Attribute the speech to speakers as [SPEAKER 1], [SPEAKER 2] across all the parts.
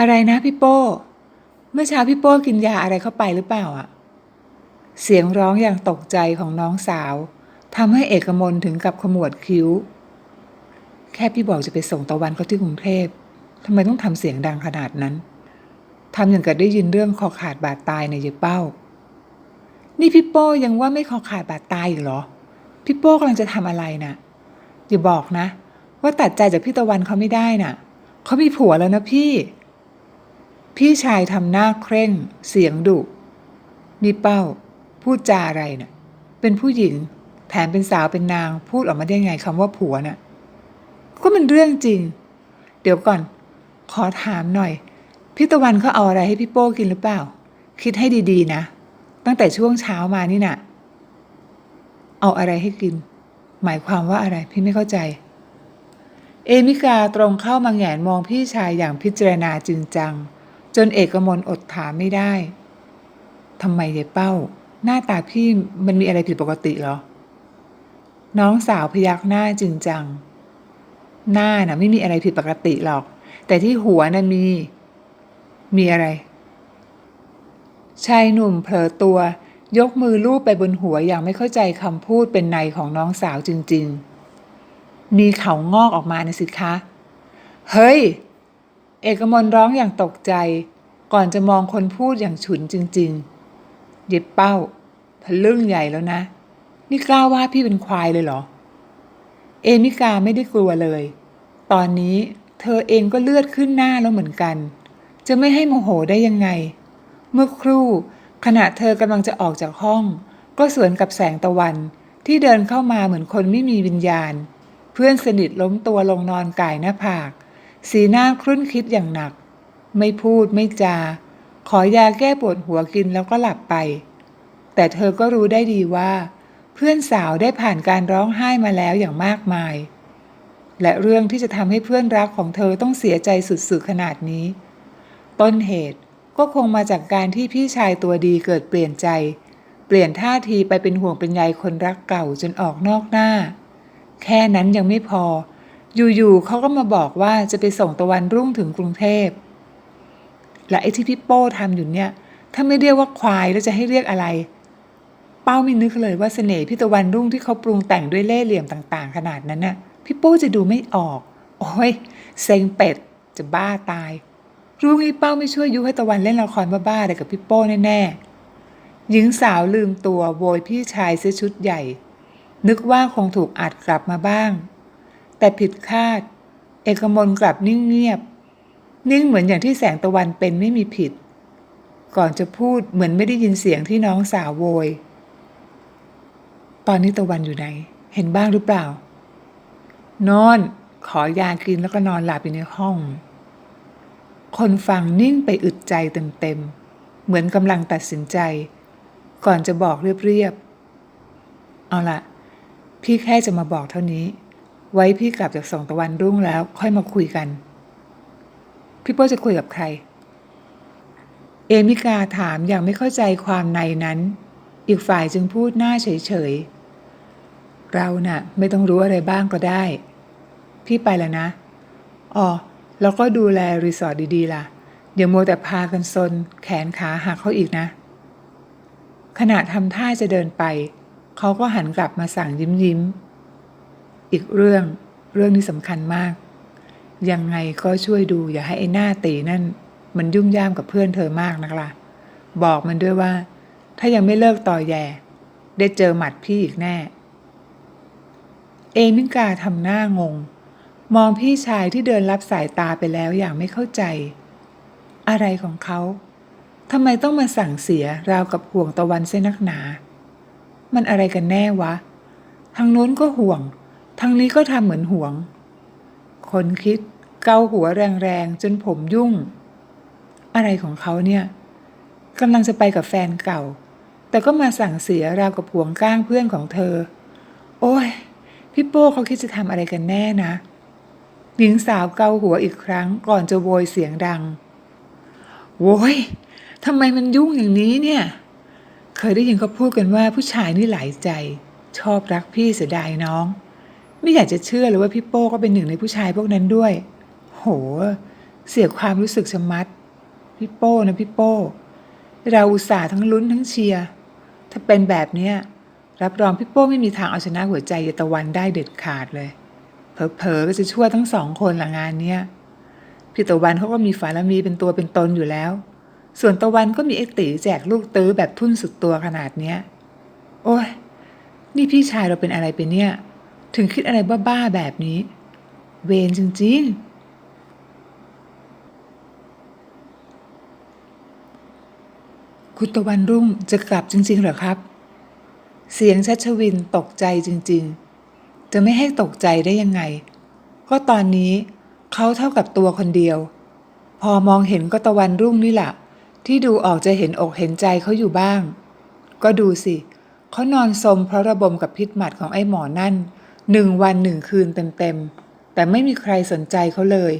[SPEAKER 1] อะไรนะพี่โป้ เมื่อเช้าพี่โป้กินยาอะไรเข้าไปหรือเปล่าอะเสียงร้องอย่างตกใจของน้องสาวทำให้เอกมลถึงกับขมวดคิ้ว แค่พี่บอกจะไปส่งตะวันเขาที่กรุงเทพทำไมต้องทำเสียงดังขนาดนั้นทำอย่างกับได้ยินเรื่องคอขาดบาดตายในยายเป้า นี่พี่โป้ยังว่าไม่คอขาดบาดตายอีกเหรอ พี่โป้กำลังจะทำอะไรน่ะอย่าบอกนะ ว่าตัดใจจากพี่ตะวันเขาไม่ได้น่ะเขามีผัวแล้วนะพี่ พี่ชายทำหน้าเคร่ง เสียงดุนี่เป้า พูดจาอะไรน่ะ เป็นผู้หญิง แถมเป็นสาวเป็นนาง พูดออกมาได้ไงคำว่าผัวน่ะ ก็มันเรื่องจริง เดี๋ยวก่อน ขอถามหน่อย พี่ตะวันเขาเอาอะไรให้พี่โป้กินหรือเปล่า คิดให้ดีๆนะ ตั้งแต่ช่วงเช้ามานี่น่ะ เอาอะไรให้กิน หมายความว่าอะไรพี่ไม่เข้าใจ เอมิกาตรงเข้ามาแหงนมองพี่ชายอย่างพิจารณาจริงจัง จนเอกมลอดถามไม่ได้ทำไมยายเป้า หน้าตาพี่มันมีอะไรผิดปกติเหรอ น้องสาวพยักหน้าจริงจัง หน้าน่ะไม่มีอะไรผิดปกติหรอก แต่ที่หัวน่ะมี มีอะไร ชายหนุ่มเผลอตัวยกมือลูบไปบนหัวอย่างไม่เข้าใจคำพูดเป็นในของน้องสาวจริง ๆ มีเขางอกออกมานะสิคะ เฮ้ย เอกมลร้องอย่างตกใจ ก่อนจะมองคนพูดอย่างฉุนจริงๆ เย็บเป้าทะลึ่งใหญ่แล้วนะ นี่กล้าว่าพี่เป็นควายเลยเหรอ เอมิกาไม่ได้กลัวเลย ตอนนี้เธอเองก็เลือดขึ้นหน้าแล้วเหมือนกัน จะไม่ให้โมโหได้ยังไง เมื่อครู่ ขณะเธอกำลังจะออกจากห้อง ก็สวนกับแสงตะวันที่เดินเข้ามาเหมือนคนไม่มีวิญญาณ เพื่อนสนิทล้มตัวลงนอนก่ายหน้าผาก สีหน้าครุ่นคิดอย่างหนัก ไม่พูดไม่จา ขอยาแก้ปวดหัวกินแล้วก็หลับไป แต่เธอก็รู้ได้ดีว่า เพื่อนสาวได้ผ่านการร้องไห้มาแล้วอย่างมากมาย และเรื่องที่จะทำให้เพื่อนรักของเธอต้องเสียใจสุดๆขนาดนี้ ต้นเหตุก็คงมาจากการที่พี่ชายตัวดีเกิดเปลี่ยนใจ เปลี่ยนท่าทีไปเป็นห่วงเป็นใยคนรักเก่าจนออกนอกหน้า แค่นั้นยังไม่พอ อยู่ๆเขาก็มาบอกว่าจะไปส่งตะวันรุ่งถึงกรุงเทพ และไอ้ที่พี่โป้ทำอยู่เนี่ย ถ้าไม่เรียกว่าควายแล้วจะให้เรียกอะไร เป้าไม่นึกเลยว่าเสน่ห์พี่ตะวันรุ่งที่เขาปรุงแต่งด้วยเล่ห์เหลี่ยมต่าง ๆ ขนาดนั้นน่ะ พี่โป้จะดูไม่ออก โอ้ยเซ็งเป็ดจะบ้าตาย รู้งี้เป้าไม่ช่วยยุให้ตะวันเล่นละครบ้าๆอะไรกับพี่โป้แน่ๆหญิงสาวลืมตัวโวยพี่ชายเสื้อชุดใหญ่ นึกว่าคงถูกอัดกลับมาบ้าง แต่ผิดคาด เอกมลกลับนิ่งเงียบ นิ่งเหมือนอย่างที่แสงตะวันเป็นไม่มีผิด ก่อนจะพูดเหมือนไม่ได้ยินเสียงที่น้องสาวโวย ตอนนี้ตะวันอยู่ไหน เห็นบ้างหรือเปล่า นอน ขอยากินแล้วก็นอนหลับอยู่ในห้อง คนฟังนิ่งไปอึดใจเต็มๆ เหมือนกำลังตัดสินใจ ก่อนจะบอกเรียบๆ เอาละพี่แค่จะมาบอกเท่านี้ ไว้พี่กลับจากส่งตะวันรุ่งแล้วค่อยมาคุยกัน พี่โป้จะคุยกับใคร เอมิกาถามอย่างไม่เข้าใจความในนั้น อีกฝ่ายจึงพูดหน้าเฉยๆ เราน่ะ ไม่ต้องรู้อะไรบ้างก็ได้ พี่ไปแล้วนะ อ๋อ แล้วก็ดูแลรีสอร์ทดีๆล่ะเดี๋ยวโมวแต่พากันซน แขนขาหักเขาอีกนะ ขณะทำท่าจะเดินไป เขาก็หันกลับมาสั่งยิ้มยิ้ม อีกเรื่องเรื่องนี้สำคัญมาก ยังไงก็ช่วยดูอย่าให้ไอ้หน้าตีนั่น มันยุ่งย่ามกับเพื่อนเธอมากนักล่ะบอกมันด้วยว่า ถ้ายังไม่เลิกต่อแย่ ได้เจอหมัดพี่อีกแน่ เอมิกาทำหน้างง มองพี่ชายที่เดินรับสายตาไปแล้วอย่างไม่เข้าใจ อะไรของเขาทำไมต้องมาสั่งเสียราวกับห่วงตะวันเส้นนักหนา มันอะไรกันแน่วะ ทางโน้นก็ห่วง ทางนี้ก็ทำเหมือนห่วง คนคิดเกาหัวแรงๆ จนผมยุ่ง อะไรของเขาเนี่ยกำลังจะไปกับแฟนเก่า แต่ก็มาสั่งเสียราวกับห่วงก้างเพื่อนของเธอ โอ้ย พี่โป้เขาคิดจะทำอะไรกันแน่นะ หญิงสาวเกาหัวอีกครั้งก่อนจะโวยเสียงดัง โว้ยทำไมมันยุ่งอย่างนี้เนี่ย เคยได้ยินเขาพูดกันว่าผู้ชายนี่หลายใจ ชอบรักพี่เสียดายน้อง ไม่อยากจะเชื่อเลยว่าพี่โป้ก็เป็นหนึ่งในผู้ชายพวกนั้นด้วย โห เสียความรู้สึกชะมัด พี่โป้นะพี่โป้ เราอุตส่าห์ทั้งลุ้นทั้งเชียร์ ถ้าเป็นแบบเนี้ยรับรองพี่โป้ไม่มีทางเอาชนะหัวใจยตะวันได้เด็ดขาดเลย เผลอๆก็จะช่วยทั้งสองคนละงานเนี้ย พี่ตะวันเขาก็มีฝาละมีเป็นตัวเป็นตนอยู่แล้ว ส่วนตะวันก็มีไอ้ตีแจกลูกตื้อแบบทุ่นสุดตัวขนาดเนี้ย โอ้ยนี่พี่ชายเราเป็นอะไรไปเนี่ย ถึงคิดอะไรบ้าๆแบบนี้ เวรจริง ๆ คุณตะวันรุ่งจะกลับจริง ๆ เหรอครับ เสียงชัชวินตกใจจริง ๆ จะไม่ให้ตกใจได้ยังไง ก็ตอนนี้เขาเท่ากับตัวคนเดียว พอมองเห็นก็ตะวันรุ่งนี่แหละที่ดูออกจะเห็นอกเห็นใจเขาอยู่บ้าง ก็ดูสิ เขานอนสมเพราะระบมกับพิษหมัดของไอ้หมอนั่น หนึ่งวันหนึ่งคืนเต็มๆ แต่ไม่มีใครสนใจเขาเลย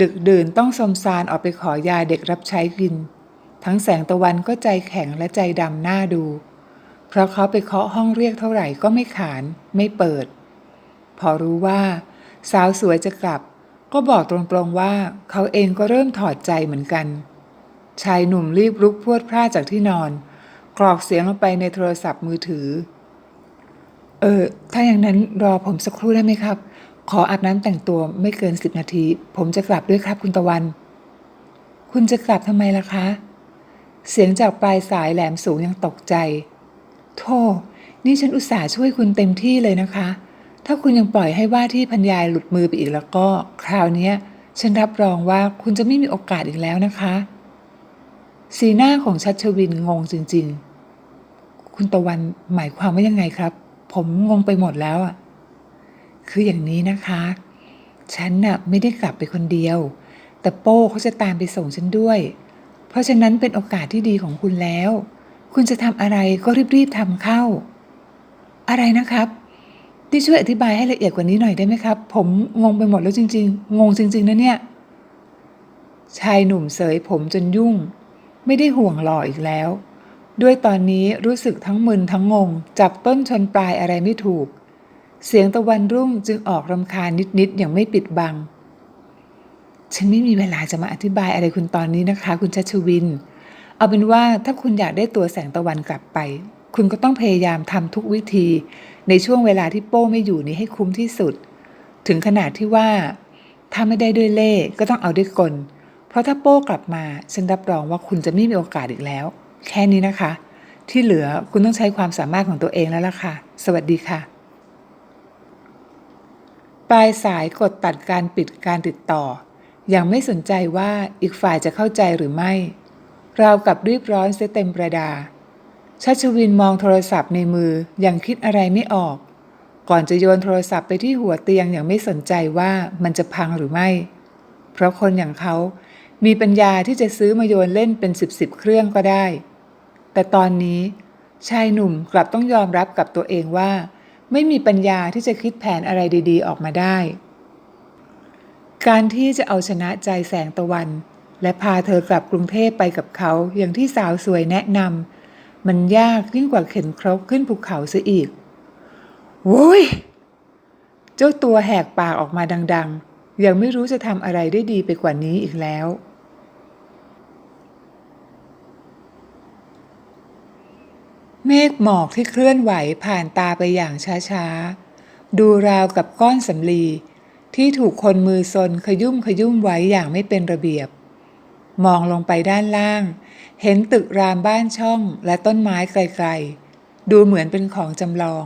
[SPEAKER 1] ดึกดื่นต้องสมซานออกไปขอยาเด็กรับใช้กิน ทั้งแสงตะวันก็ใจแข็งและใจดำหน้าดู เพราะเขาไปเคาะห้องเรียกเท่าไหร่ก็ไม่ขานไม่เปิด พอรู้ว่า สาวสวยจะกลับ ก็บอกตรงๆว่าเขาเองก็เริ่มถอดใจเหมือนกัน ชายหนุ่มรีบลุกพวดพลาดจากที่นอน กรอกเสียงลงไปในโทรศัพท์มือถือ เออ ถ้าอย่างนั้นรอผมสักครู่ได้ไหมครับ ขออาบน้ำแต่งตัวไม่เกินสิบนาที ผมจะกลับด้วยครับคุณตะวัน คุณจะกลับทำไมล่ะคะ เสียงจากปลายสายแหลมสูงยังตกใจ โธ่ นี่ฉันอุตส่าห์ช่วยคุณเต็มที่เลยนะคะ ถ้าคุณยังปล่อยให้ว่าที่พันยายหลุดมือไปอีกแล้วก็ คราวนี้ฉันรับรองว่าคุณจะไม่มีโอกาสอีกแล้วนะคะ สีหน้าของชัชวินงงจริง ๆ คุณตะวันหมายความว่ายังไงครับ ผมงงไปหมดแล้วอะ คืออย่างนี้นะคะ ฉันน่ะไม่ได้กลับไปคนเดียว แต่โป้เขาจะตามไปส่งฉันด้วย เพราะฉะนั้นเป็นโอกาสที่ดีของคุณแล้ว คุณจะทำอะไรก็รีบๆทำเข้า อะไรนะครับที่ช่วยอธิบายให้ละเอียดกว่านี้หน่อยได้ไหมครับ ผมงงไปหมดแล้วจริง ๆ งงจริง ๆนะเนี่ย ชายหนุ่มเสยผมจนยุ่ง ไม่ได้ห่วงหล่ออีกแล้ว ด้วยตอนนี้รู้สึกทั้งมึนทั้งงง จับต้นชนปลายอะไรไม่ถูก เสียงตะวันรุ่งจึงออกรำคาญนิดๆอย่างไม่ปิดบัง ฉันไม่มีเวลาจะมาอธิบายอะไรคุณตอนนี้นะคะ คุณชัชวิน เอาเป็นว่าถ้าคุณอยากได้ตัวแสงตะวันกลับไป คุณก็ต้องพยายามทำทุกวิธี ในช่วงเวลาที่โป้ไม่อยู่นี้ให้คุ้มที่สุด ถึงขนาดที่ว่า ถ้าไม่ได้ด้วยเล่ก็ต้องเอาด้วยกล เพราะถ้าโป้กลับมาฉันรับรองว่าคุณจะไม่มีโอกาสอีกแล้ว แค่นี้นะคะ ที่เหลือคุณต้องใช้ความสามารถของตัวเองแล้วล่ะค่ะ สวัสดีค่ะ ปลายสายกดตัดการปิดการติดต่อ อย่างไม่สนใจว่าอีกฝ่ายจะเข้าใจหรือไม่ราวกับรีบร้อนเสียเต็มประดาชัชวินมองโทรศัพท์ในมืออย่างคิดอะไรไม่ออก ก่อนจะโยนโทรศัพท์ไปที่หัวเตียงอย่างไม่สนใจว่ามันจะพังหรือไม่ เพราะคนอย่างเขามีปัญญาที่จะซื้อมาโยนเล่นเป็นสิบสิบเครื่องก็ได้ แต่ตอนนี้ชายหนุ่มกลับต้องยอมรับกับตัวเองว่า ไม่มีปัญญาที่จะคิดแผนอะไรดีๆ ออกมาได้ การที่จะเอาชนะใจแสงตะวัน และพาเธอกลับกรุงเทพไปกับเขาอย่างที่สาวสวยแนะนำมันยากยิ่งกว่าเข็นครกขึ้นภูเขาซะอีกโว้ยเจ้าตัวแหกปากออกมาดัง ๆ ยังไม่รู้จะทำอะไรได้ดีไปกว่านี้อีกแล้ว เมฆหมอกที่เคลื่อนไหวผ่านตาไปอย่างช้าๆ ดูราวกับก้อนสำลี ที่ถูกคนมือซนขยุ่มขยุ่มไว้อย่างไม่เป็นระเบียบ มองลงไปด้านล่าง เห็นตึกรามบ้านช่องและต้นไม้ไกลๆ ดูเหมือนเป็นของจำลอง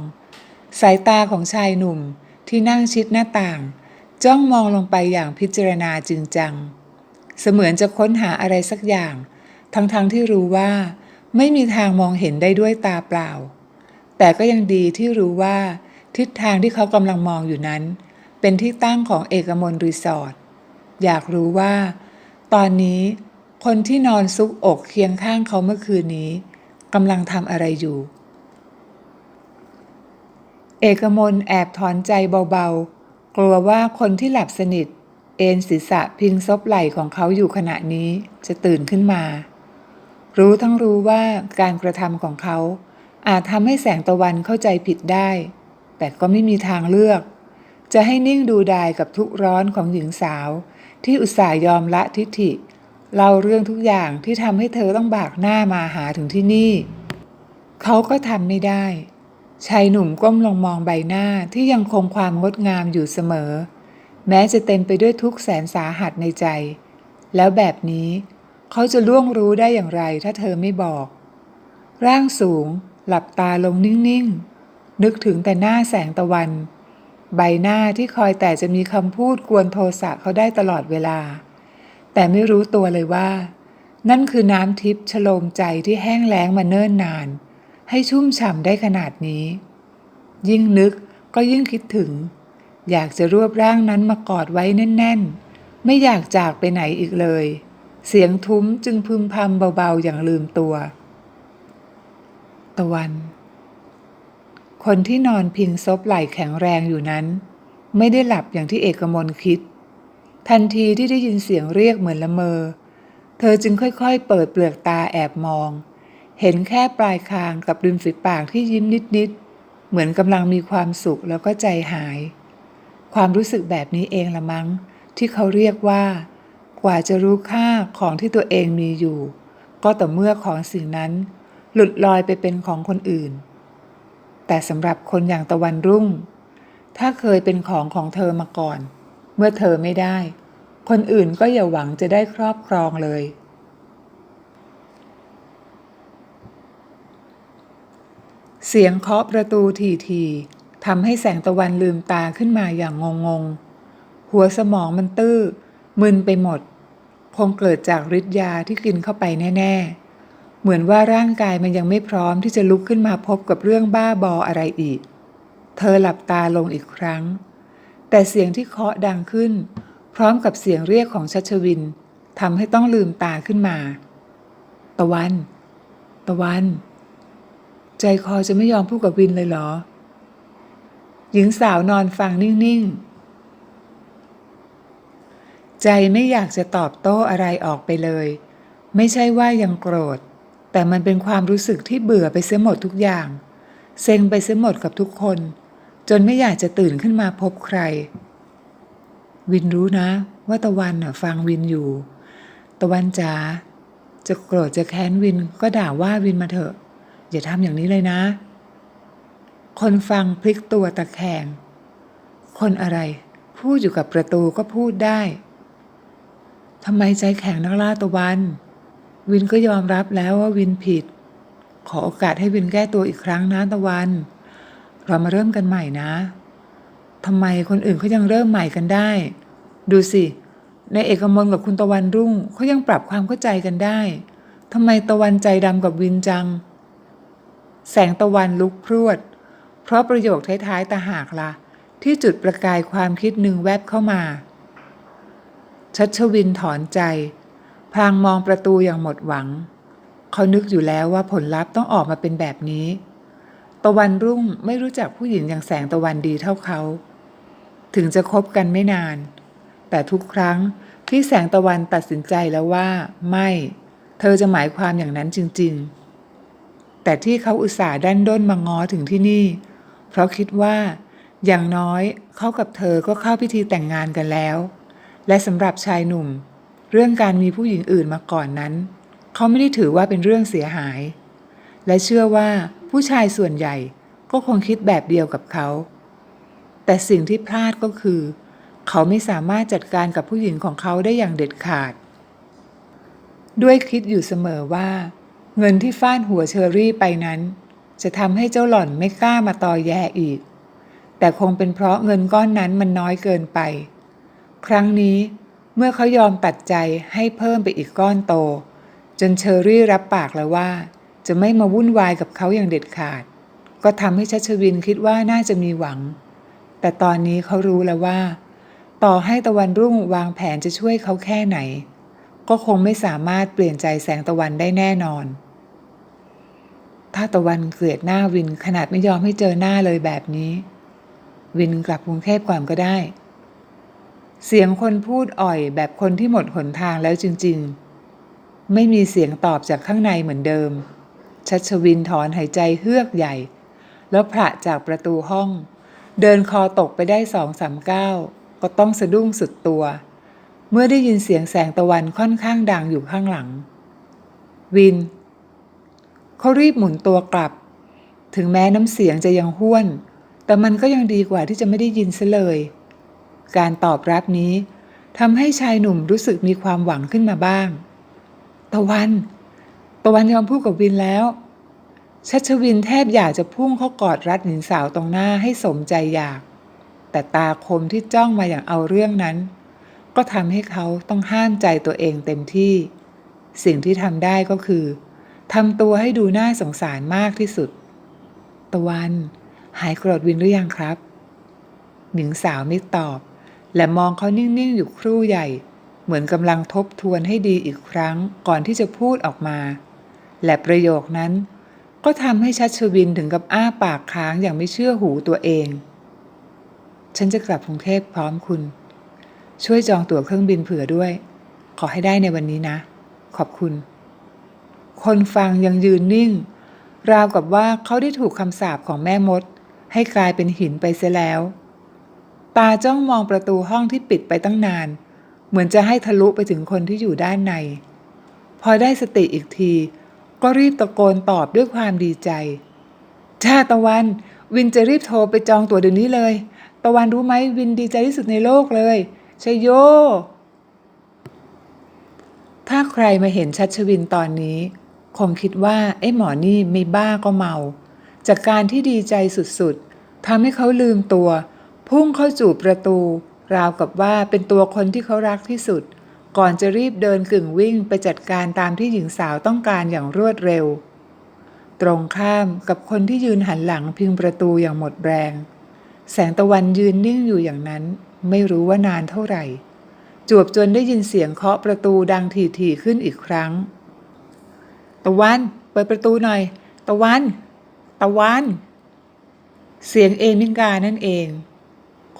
[SPEAKER 1] สายตาของชายหนุ่มที่นั่งชิดหน้าต่าง จ้องมองลงไปอย่างพิจารณาจริงจัง เสมือนจะค้นหาอะไรสักอย่าง ทั้งๆทที่รู้ว่า ไม่มีทางมองเห็นได้ด้วยตาเปล่า แต่ก็ยังดีที่รู้ว่า ทิศทางที่เขากำลังมองอยู่นั้น เป็นที่ตั้งของเอกมลรีสอร์ทอยากรู้ว่า ตอนนี้คนที่นอนซุกอกเคียงข้างเขาเมื่อคืนนี้กำลังทำอะไรอยู่ เอกมลแอบถอนใจเบาๆ กลัวว่าคนที่หลับสนิท เอนศีรษะพิงซบไหล่ของเขาอยู่ขณะนี้จะตื่นขึ้นมา รู้ทั้งรู้ว่าการกระทำของเขา อาจทำให้แสงตะวันเข้าใจผิดได้ แต่ก็ไม่มีทางเลือก จะให้นิ่งดูดายกับทุกข์ร้อนของหญิงสาว ที่อุตส่าห์ยอมละทิฐิเล่าเรื่องทุกอย่างที่ทำให้เธอต้องบากหน้ามาหาถึงที่นี่ เขาก็ทำไม่ได้ ชายหนุ่มก้มลงมองใบหน้าที่ยังคงความงดงามอยู่เสมอ แม้จะเต็มไปด้วยทุกแสนสาหัสในใจ แล้วแบบนี้ เขาจะล่วงรู้ได้อย่างไรถ้าเธอไม่บอก ร่างสูง หลับตาลงนิ่งๆ นึกถึงแต่หน้าแสงตะวัน ใบหน้าที่คอยแต่จะมีคำพูดกวนโทสะเขาได้ตลอดเวลา แต่ไม่รู้ตัวเลยว่า นั่นคือน้ำทิพย์ชโลมใจที่แห้งแล้งมาเนิ่นนาน ให้ชุ่มฉ่ำได้ขนาดนี้ ยิ่งนึกก็ยิ่งคิดถึง อยากจะรวบร่างนั้นมากอดไว้แน่น ๆ ไม่อยากจากไปไหนอีกเลย เสียงทุ้มจึงพึมพำเบาๆอย่างลืมตัว ตะวัน คนที่นอนพิงซบไหล่แข็งแรงอยู่นั้น ไม่ได้หลับอย่างที่เอกมลคิด ทันทีที่ได้ยินเสียงเรียกเหมือนละเมอ เธอจึงค่อยๆ เปิดเปลือกตาแอบมอง เห็นแค่ปลายคางกับริมฝีปากที่ยิ้มนิดๆ เหมือนกำลังมีความสุขแล้วก็ใจหาย ความรู้สึกแบบนี้เองละมั้ง ที่เขาเรียกว่า กว่าจะรู้ค่าของที่ตัวเองมีอยู่ ก็ต่อเมื่อของสิ่งนั้น หลุดลอยไปเป็นของคนอื่น แต่สำหรับคนอย่างตะวันรุ่ง ถ้าเคยเป็นของของเธอมาก่อน เมื่อเธอไม่ได้ คนอื่นก็อย่าหวังจะได้ครอบครองเลย เสียงเคาะประตูทีๆทำให้แสงตะวันลืมตาขึ้นมาอย่างงงๆหัวสมองมันตื้อ มึนไปหมด คงเกิดจากฤทธิ์ยาที่กินเข้าไปแน่ ๆ เหมือนว่าร่างกายมันยังไม่พร้อมที่จะลุกขึ้นมาพบกับเรื่องบ้าบออะไรอีก เธอหลับตาลงอีกครั้ง แต่เสียงที่เคาะดังขึ้น พร้อมกับเสียงเรียกของชัชวินทำให้ต้องลืมตาขึ้นมา ตะวัน ตะวัน ใจคอจะไม่ยอมพูดกับวินเลยเหรอ หญิงสาวนอนฟังนิ่ง ๆ ใจไม่อยากจะตอบโต้อะไรออกไปเลย ไม่ใช่ว่ายังโกรธ แต่มันเป็นความรู้สึกที่เบื่อไปเสียหมดทุกอย่าง เซ็งไปเสียหมดกับทุกคน จนไม่อยากจะตื่นขึ้นมาพบใคร วินรู้นะ ว่าตะวันน่ะฟังวินอยู่ ตะวันจ๋าจะโกรธจะแค้นวินก็ด่าว่าวินมาเถอะ อย่าทำอย่างนี้เลยนะ คนฟังพลิกตัวตะแคงคนอะไร พูดอยู่กับประตูก็พูดได้ ทำไมใจแข็งนักล่าตะวัน วินก็ยอมรับแล้วว่าวินผิด ขอโอกาสให้วินแก้ตัวอีกครั้งนะตะวัน เรามาเริ่มกันใหม่นะทำไมคนอื่นเขายังเริ่มใหม่กันได้ ดูสิ ในเอกมลกับคุณตะวันรุ่งเขายังปรับความเข้าใจกันได้ทำไมตะวันใจดำกับวินจัง แสงตะวันลุกพรวด เพราะประโยคท้ายๆตาหากละ่ะที่จุดประกายความคิดหนึ่งแวบเข้ามา ชัชวินถอนใจ พลางมองประตูอย่างหมดหวัง เขานึกอยู่แล้วว่าผลลัพธ์ต้องออกมาเป็นแบบนี้ ตะวันรุ่งไม่รู้จักผู้หญิงอย่างแสงตะวันดีเท่าเขา ถึงจะคบกันไม่นาน แต่ทุกครั้งที่แสงตะวันตัดสินใจแล้วว่า ไม่ เธอจะหมายความอย่างนั้นจริง ๆ แต่ที่เขาอุตส่าห์ดันด้นมาง้อถึงที่นี่ เพราะคิดว่าอย่างน้อยเขากับเธอก็เข้าพิธีแต่งงานกันแล้ว และสำหรับชายหนุ่ม เรื่องการมีผู้หญิงอื่นมาก่อนนั้น เขาไม่ได้ถือว่าเป็นเรื่องเสียหาย และเชื่อว่าผู้ชายส่วนใหญ่ก็คงคิดแบบเดียวกับเขา แต่สิ่งที่พลาดก็คือ เขาไม่สามารถจัดการกับผู้หญิงของเขาได้อย่างเด็ดขาด ด้วยคิดอยู่เสมอว่า เงินที่ฟ้านหัวเชอรี่ไปนั้น จะทำให้เจ้าหล่อนไม่กล้ามาตอแยอีก แต่คงเป็นเพราะเงินก้อนนั้นมันน้อยเกินไป ครั้งนี้เมื่อเขายอมตัดใจให้เพิ่มไปอีกก้อนโต จนเชอรี่รับปากแล้วว่า จะไม่มาวุ่นวายกับเขาอย่างเด็ดขาด ก็ทำให้ชัชวินคิดว่าน่าจะมีหวัง แต่ตอนนี้เขารู้แล้วว่า ต่อให้ตะวันรุ่งวางแผนจะช่วยเขาแค่ไหน ก็คงไม่สามารถเปลี่ยนใจแสงตะวันได้แน่นอน ถ้าตะวันเกลียดหน้าวินขนาดไม่ยอมให้เจอหน้าเลยแบบนี้ วินกลับกรุงเทพก่อนก็ได้ เสียงคนพูดอ่อยแบบคนที่หมดหนทางแล้วจริง ๆ ไม่มีเสียงตอบจากข้างในเหมือนเดิม ชัชวินถอนหายใจเฮือกใหญ่ แล้วผละจากประตูห้อง เดินคอตกไปได้สองสามก้าวก็ต้องสะดุ้งสุดตัว เมื่อได้ยินเสียงแสงตะวันค่อนข้างดังอยู่ข้างหลัง วิน เขารีบหมุนตัวกลับ ถึงแม้น้ำเสียงจะยังห้วน แต่มันก็ยังดีกว่าที่จะไม่ได้ยินซะเลย การตอบรับนี้ทำให้ชายหนุ่มรู้สึกมีความหวังขึ้นมาบ้าง ตะวัน ตะวันยอมพูดกับวินแล้ว ชัชวินแทบอยากจะพุ่งเข้ากอดรัดหญิงสาวตรงหน้าให้สมใจอยาก แต่ตาคมที่จ้องมาอย่างเอาเรื่องนั้น ก็ทำให้เขาต้องห้ามใจตัวเองเต็มที่ สิ่งที่ทำได้ก็คือทำตัวให้ดูน่าสงสารมากที่สุด ตะวัน หายโกรธวินหรือยังครับ หญิงสาวไม่ตอบ และมองเขานิ่งๆอยู่ครู่ใหญ่ เหมือนกำลังทบทวนให้ดีอีกครั้งก่อนที่จะพูดออกมา และประโยคนั้น ก็ทำให้ชัชวินถึงกับอ้าปากค้างอย่างไม่เชื่อหูตัวเอง ฉันจะกลับกรุงเทพพร้อมคุณ ช่วยจองตั๋วเครื่องบินเผื่อด้วย ขอให้ได้ในวันนี้นะ ขอบคุณ คนฟังยังยืนนิ่ง ราวกับว่าเขาได้ถูกคำสาปของแม่มด ให้กลายเป็นหินไปเสียแล้ว ตาจ้องมองประตูห้องที่ปิดไปตั้งนาน เหมือนจะให้ทะลุไปถึงคนที่อยู่ด้านใน พอได้สติอีกที ก็รีบตะโกนตอบด้วยความดีใจจ้าตะวัน วินจะรีบโทรไปจองตั๋วเดี๋ยวนี้เลย ตะวันรู้ไหมวินดีใจที่สุดในโลกเลยชยโย ถ้าใครมาเห็นชัชวินตอนนี้ คงคิดว่าไอ้หมอนี่ไม่บ้าก็เมา จากการที่ดีใจสุดๆทำให้เขาลืมตัว พุ่งเข้าจูบประตู ราวกับว่าเป็นตัวคนที่เขารักที่สุด ก่อนจะรีบเดินกึ่งวิ่งไปจัดการตามที่หญิงสาวต้องการอย่างรวดเร็ว ตรงข้ามกับคนที่ยืนหันหลังพิงประตูอย่างหมดแรง แสงตะวันยืนนิ่งอยู่อย่างนั้น ไม่รู้ว่านานเท่าไหร่ จวบจนได้ยินเสียงเคาะประตูดังถี่ๆขึ้นอีกครั้ง ตะวันเปิดประตูหน่อย ตะวัน ตะวัน เสียงเอมิกานั่นเอง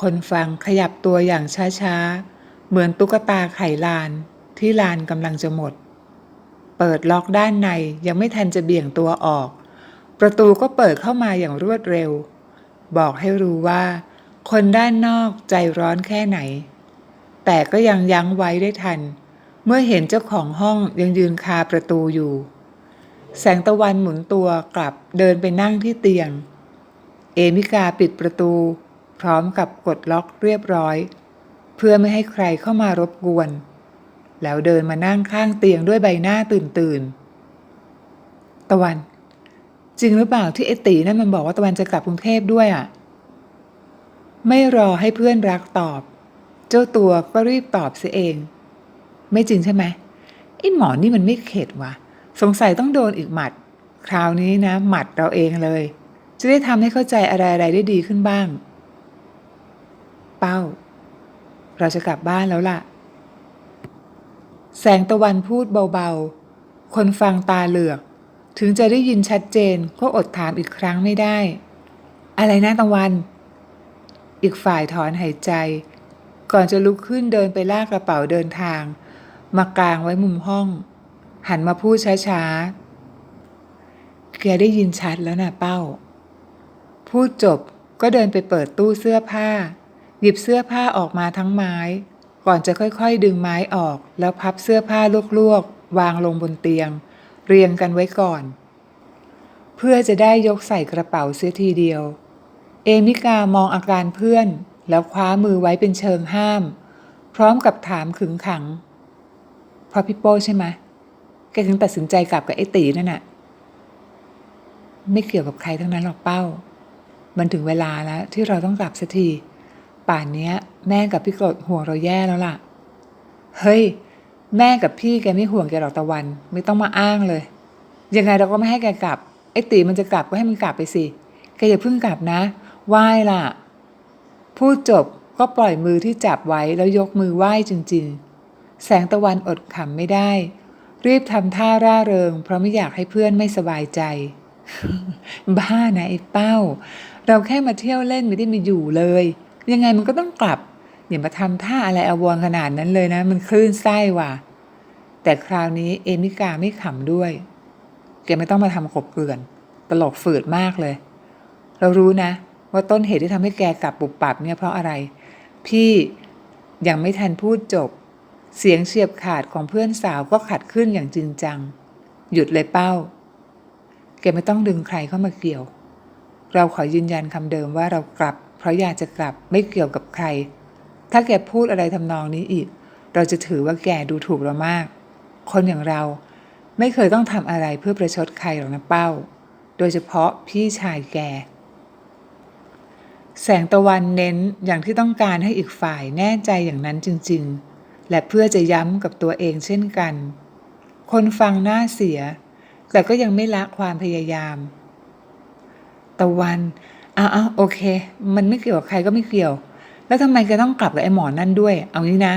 [SPEAKER 1] คนฟังขยับตัวอย่างช้าๆ เหมือนตุ๊กตาไขลานที่ลานกำลังจะหมด เปิดล็อกด้านในยังไม่ทันจะเบี่ยงตัวออก ประตูก็เปิดเข้ามาอย่างรวดเร็ว บอกให้รู้ว่า คนด้านนอกใจร้อนแค่ไหน แต่ก็ยังยั้งไว้ได้ทัน เมื่อเห็นเจ้าของห้องยังยืนคาประตูอยู่ แสงตะวันหมุนตัวกลับเดินไปนั่งที่เตียง เอมิกาปิดประตู พร้อมกับกดล็อกเรียบร้อย เพื่อไม่ให้ใครเข้ามารบกวน แล้วเดินมานั่งข้างเตียงด้วยใบหน้าตื่นตื่นตะวัน จริงหรือเปล่าที่ไอตีนั่นมันบอกว่าตะวันจะกลับกรุงเทพด้วยอะ ไม่รอให้เพื่อนรักตอบ เจ้าตัวก็รีบตอบเสียเอง ไม่จริงใช่ไหมไอ้หมอนี่มันไม่เข็ดวะสงสัยต้องโดนอีกหมัด คราวนี้นะ หมัดเราเองเลย จะได้ทำให้เข้าใจอะไรๆได้ดีขึ้นบ้าง ป้า เราจะกลับบ้านแล้วล่ะ แสงตะวันพูดเบาๆ คนฟังตาเหลือก ถึงจะได้ยินชัดเจนก็อดถามอีกครั้งไม่ได้ อะไรนะตะวัน อีกฝ่ายถอนหายใจ ก่อนจะลุกขึ้นเดินไปลากกระเป๋าเดินทาง มากลางไว้มุมห้อง หันมาพูดช้าๆแกได้ยินชัดแล้วนะเป้า พูดจบก็เดินไปเปิดตู้เสื้อผ้า หยิบเสื้อผ้าออกมาทั้งไม้ ก่อนจะค่อยๆดึงไม้ออก แล้วพับเสื้อผ้าลวกๆ วางลงบนเตียง เรียงกันไว้ก่อน เพื่อจะได้ยกใส่กระเป๋าเสียทีเดียว เอมิกามองอาการเพื่อน แล้วคว้ามือไว้เป็นเชิงห้าม พร้อมกับถามขึงขัง เพราะพี่โป้ใช่ไหมแกถึงตัดสินใจกลับกับไอ้ตีนั่นน่ะ ไม่เกี่ยวกับใครทั้งนั้นหรอกเป้า มันถึงเวลาแล้วที่เราต้องกลับสักที ป่านเนี้ยแม่กับพี่กรดห่วงเราแย่แล้วล่ะ เฮ้ย แม่กับพี่แกไม่ห่วงแกหรอกตะวัน ไม่ต้องมาอ้างเลย ยังไงเราก็ไม่ให้แกกลับ ไอ้ตีมันจะกลับก็ให้มันกลับไปสิ แกอย่าเพิ่งกลับนะ ไหว้ล่ะ พูดจบก็ปล่อยมือที่จับไว้แล้วยกมือไหว้จริง ๆ แสงตะวันอดขำไม่ได้ รีบทำท่าร่าเริง เพราะไม่อยากให้เพื่อนไม่สบายใจ บ้านะไอ้เป้า เราแค่มาเที่ยวเล่นไม่ได้มาอยู่เลย ยังไงมันก็ต้องกลับอย่ามาทำท่าอะไรอาวรณ์ขนาดนั้นเลยนะ มันคลื่นไส้ว่ะ แต่คราวนี้เอมิกาไม่ขำด้วย แกไม่ต้องมาทำกบเกลื่อน ตลกฝืดมากเลย เรารู้นะ ว่าต้นเหตุที่ทำให้แกกลับปุบปับเนี่ยเพราะอะไร พี่ยังไม่ทันพูดจบ เสียงเฉียบขาดของเพื่อนสาวก็ขัดขึ้นอย่างจริงจัง หยุดเลยเป้า แกไม่ต้องดึงใครเข้ามาเกี่ยว เราขอยืนยันคำเดิมว่าเรากลับ ราะอยากจะกลับไม่เกี่ยวกับใคร ถ้าแกพูดอะไรทำนองนี้อีก เราจะถือว่าแกดูถูกเรามาก คนอย่างเราไม่เคยต้องทำอะไรเพื่อประชดใครหรอกนะเป้า โดยเฉพาะพี่ชายแก แสงตะวันเน้นอย่างที่ต้องการให้อีกฝ่ายแน่ใจอย่างนั้นจริง ๆ และเพื่อจะย้ำกับตัวเองเช่นกัน คนฟังหน้าเสีย แต่ก็ยังไม่ละความพยายาม ตะวัน อ้าวอ้าวโอเค มันไม่เกี่ยวกับใครก็ไม่เกี่ยว แล้วทำไมแกต้องกลับกับไอ้หมอนั่นด้วย เอางี้นะ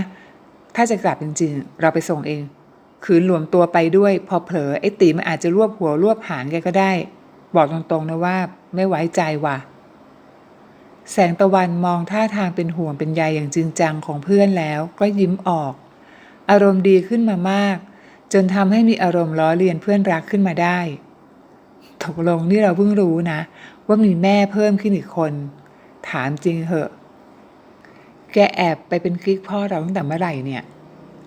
[SPEAKER 1] ถ้าจะกลับจริงๆ เราไปส่งเอง คืนรวมตัวไปด้วย พอเผลอไอ้ตีมันอาจจะรวบหัวรวบหางแกก็ได้ บอกตรงๆนะว่าไม่ไว้ใจว่ะ แสงตะวันมองท่าทางเป็นห่วงเป็นใยอย่างจริงจังของเพื่อนแล้วก็ยิ้มออก อารมณ์ดีขึ้นมามาก จนทำให้มีอารมณ์ล้อเลียนเพื่อนรักขึ้นมาได้ตกลงนี่เราเพิ่งรู้นะ ว่ามีแม่เพิ่มขึ้นอีกคน ถามจริงเหอะ แกแอบไปเป็นกิ๊กพ่อเราตั้งแต่เมื่อไหร่เนี่ย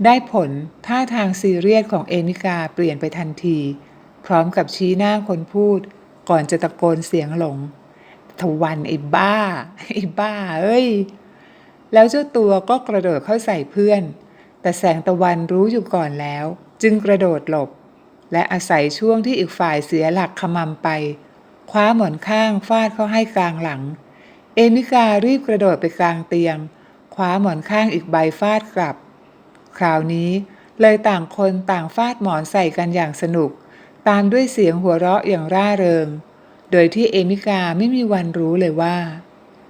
[SPEAKER 1] ได้ผลท่าทางซีเรียสของเอมิกาเปลี่ยนไปทันที พร้อมกับชี้หน้าคนพูด ก่อนจะตะโกนเสียงหลงทวันไอ้บ้า ไอ้บ้า เอ้ย แล้วเจ้าตัวก็กระโดดเข้าใส่เพื่อน แต่แสงตะวันรู้อยู่ก่อนแล้ว จึงกระโดดหลบ และอาศัยช่วงที่อีกฝ่ายเสียหลักขมำไป คว้าหมอนข้างฟาดเข้าให้กลางหลัง เอมิการีบกระโดดไปกลางเตียง คว้าหมอนข้างอีกใบฟาดกลับ คราวนี้เลยต่างคนต่างฟาดหมอนใส่กันอย่างสนุก ตามด้วยเสียงหัวเราะอย่างร่าเริง โดยที่เอมิกาไม่มีวันรู้เลยว่า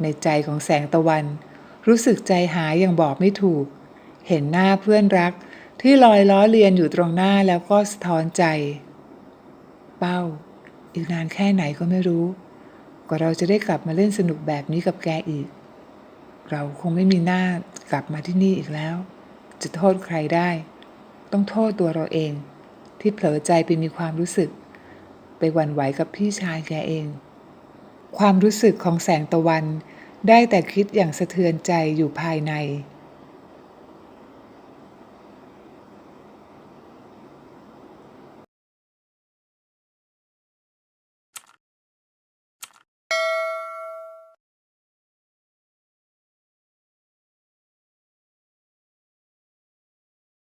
[SPEAKER 1] ในใจของแสงตะวัน รู้สึกใจหายอย่างบอกไม่ถูก เห็นหน้าเพื่อนรักที่ลอยล้อเลียนอยู่ตรงหน้าแล้วก็สะท้อนใจ เป้า อีกนานแค่ไหนก็ไม่รู้ กว่าเราจะได้กลับมาเล่นสนุกแบบนี้กับแกอีก เราคงไม่มีหน้ากลับมาที่นี่อีกแล้ว จะโทษใครได้ ต้องโทษตัวเราเอง ที่เผลอใจไปมีความรู้สึก ไปหวั่นไหวกับพี่ชายแกเอง ความรู้สึกของแสงตะวันได้แต่คิดอย่างสะเทือนใจอยู่ภายใน